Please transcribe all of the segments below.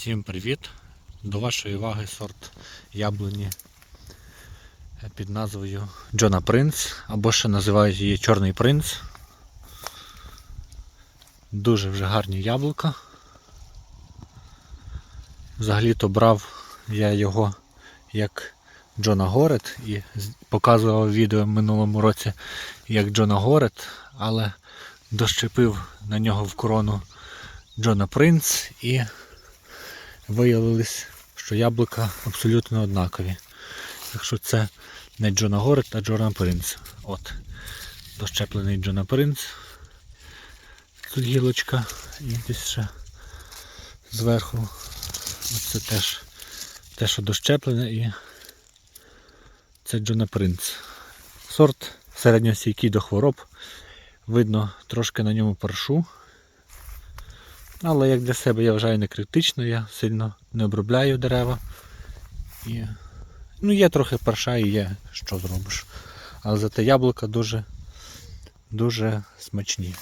Всім привіт! До вашої уваги сорт яблуні під назвою Джона Принц, або ще називають її Чорний принц. Дуже вже гарні яблука. Взагалі-то брав я його як Джона Горет і показував відео в минулому році як Джона Горет, але дощепив на нього в корону Джона Принц і виявилось, що яблука абсолютно однакові. Так що це не Джона Горет, а Джона Принц. От. Дощеплений Джона Принц. Тут гілочка і десь ще зверху. Оце теж те, що дощеплене і це Джона Принц. Сорт середньостійкий до хвороб. Видно трошки на ньому паршу. Але як для себе я вважаю не критично, я сильно не обробляю дерева. І, ну, є трохи парша і є, що зробиш. Але зате яблука дуже, дуже смачні.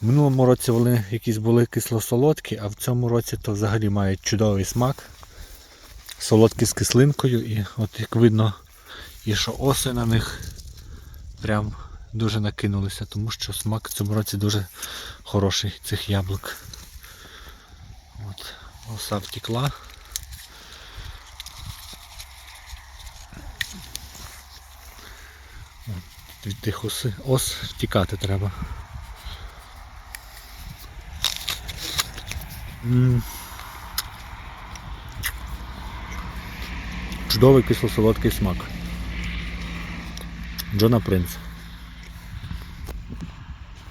В минулому році вони якісь були кисло-солодкі, а в цьому році то взагалі мають чудовий смак. Солодкі з кислинкою і от як видно, і що оси на них прям дуже накинулися, тому що смак в цьому році дуже хороший цих яблук. От, оса втекла. Від тих оси, ос втікати треба. Чудовий кисло-солодкий смак. Джона Принц.